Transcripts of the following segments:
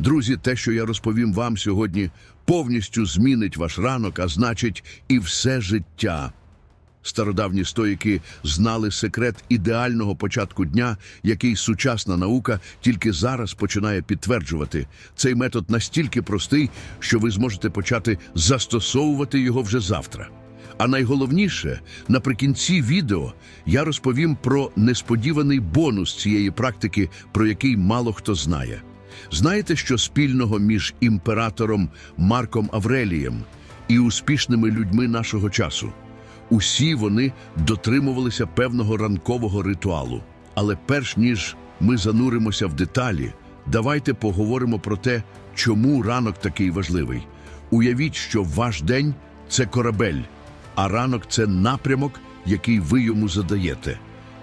Друзі, те, що я розповім вам сьогодні, повністю змінить ваш ранок, а значить, і все життя. Стародавні стоїки знали секрет ідеального початку дня, який сучасна наука тільки зараз починає підтверджувати. Цей метод настільки простий, що ви зможете почати застосовувати його вже завтра. А найголовніше, наприкінці відео я розповім про несподіваний бонус цієї практики, про який мало хто знає. Знаєте, що спільного між імператором Марком Аврелієм і успішними людьми нашого часу? Усі вони дотримувалися певного ранкового ритуалу. Але перш ніж ми зануримося в деталі, давайте поговоримо про те, чому ранок такий важливий. Уявіть, що ваш день це корабель, а ранок це напрямок, який ви йому задаєте.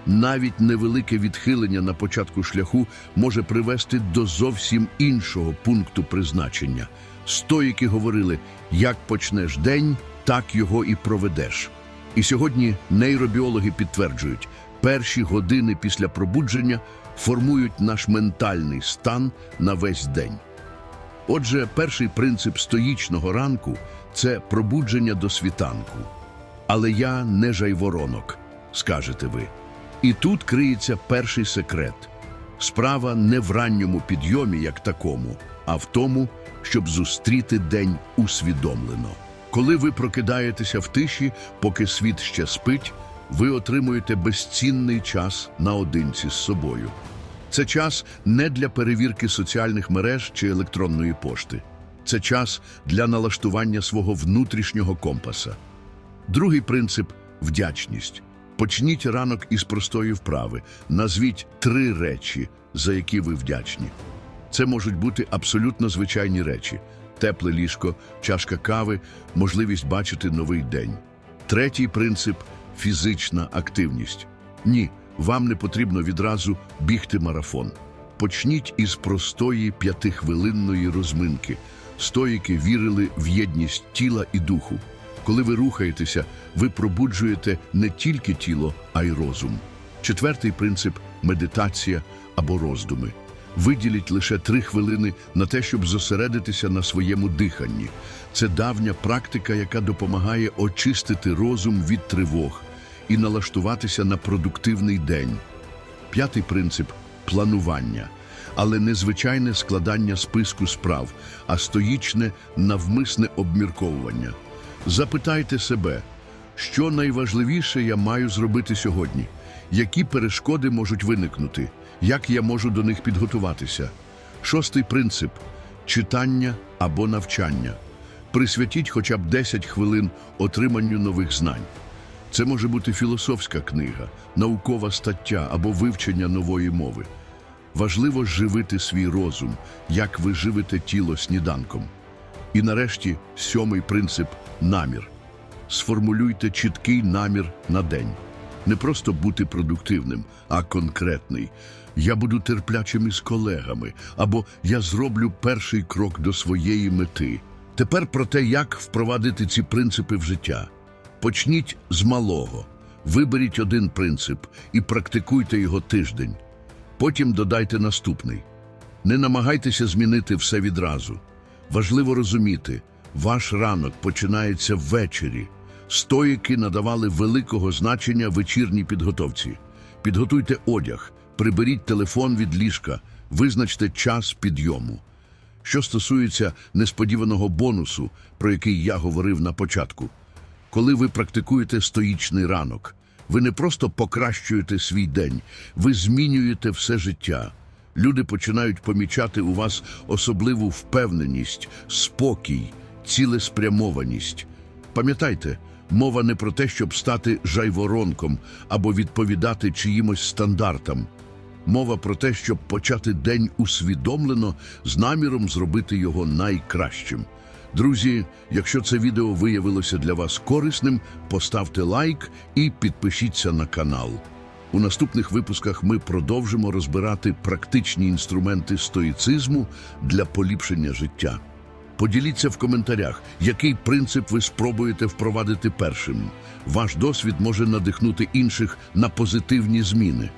Навіть невелике відхилення на початку шляху може привести до зовсім іншого пункту призначення. Стоїки говорили: як почнеш день, так його і проведеш. І сьогодні нейробіологи підтверджують, перші години після пробудження формують наш ментальний стан на весь день. Отже, перший принцип стоїчного ранку це пробудження до світанку. Але я не жайворонок, скажете ви. І тут криється перший секрет. Справа не в ранньому підйомі як такому, а в тому, щоб зустріти день усвідомлено. Коли ви прокидаєтеся в тиші, поки світ ще спить, ви отримуєте безцінний час наодинці з собою. Це час не для перевірки соціальних мереж чи електронної пошти. Це час для налаштування свого внутрішнього компаса. Другий принцип вдячність. Почніть ранок із простої вправи. Назвіть три речі, за які ви вдячні. Це можуть бути абсолютно звичайні речі: тепле ліжко, чашка кави, можливість бачити новий день. Третій принцип фізична активність. Ні, вам не потрібно відразу бігти марафон. Почніть із простої п'ятихвилинної розминки. Стоїки вірили в єдність тіла і духу. Коли ви рухаєтеся, ви пробуджуєте не тільки тіло, а й розум. Четвертий принцип медитація або роздуми. Виділіть лише три хвилини на те, щоб зосередитися на своєму диханні. Це давня практика, яка допомагає очистити розум від тривог і налаштуватися на продуктивний день. П'ятий принцип планування, але не звичайне складання списку справ, а стоїчне навмисне обмірковування. Запитайте себе, що найважливіше я маю зробити сьогодні, які перешкоди можуть виникнути, як я можу до них підготуватися. Шостий принцип читання або навчання. Присвятіть хоча б 10 хвилин отриманню нових знань. Це може бути філософська книга, наукова стаття або вивчення нової мови. Важливо живити свій розум, як ви живите тіло сніданком. І нарешті сьомий принцип намір. Сформулюйте чіткий намір на день. Не просто бути продуктивним, а конкретний. Я буду терплячим із колегами, або я зроблю перший крок до своєї мети. Тепер про те, як впровадити ці принципи в життя. Почніть з малого. Виберіть один принцип і практикуйте його тиждень. Потім додайте наступний. Не намагайтеся змінити все відразу. Важливо розуміти, ваш ранок починається ввечері. Стоїки надавали великого значення вечірній підготовці. Підготуйте одяг, приберіть телефон від ліжка, визначте час підйому. Що стосується несподіваного бонусу, про який я говорив на початку, коли ви практикуєте стоїчний ранок, ви не просто покращуєте свій день, ви змінюєте все життя. Люди починають помічати у вас особливу впевненість, спокій, цілеспрямованість. Пам'ятайте, мова не про те, щоб стати жайворонком або відповідати чиїмось стандартам. Мова про те, щоб почати день усвідомлено з наміром зробити його найкращим. Друзі, якщо це відео виявилося для вас корисним, поставте лайк і підпишіться на канал. У наступних випусках ми продовжимо розбирати практичні інструменти стоїцизму для поліпшення життя. Поділіться в коментарях, який принцип ви спробуєте впровадити першим. Ваш досвід може надихнути інших на позитивні зміни.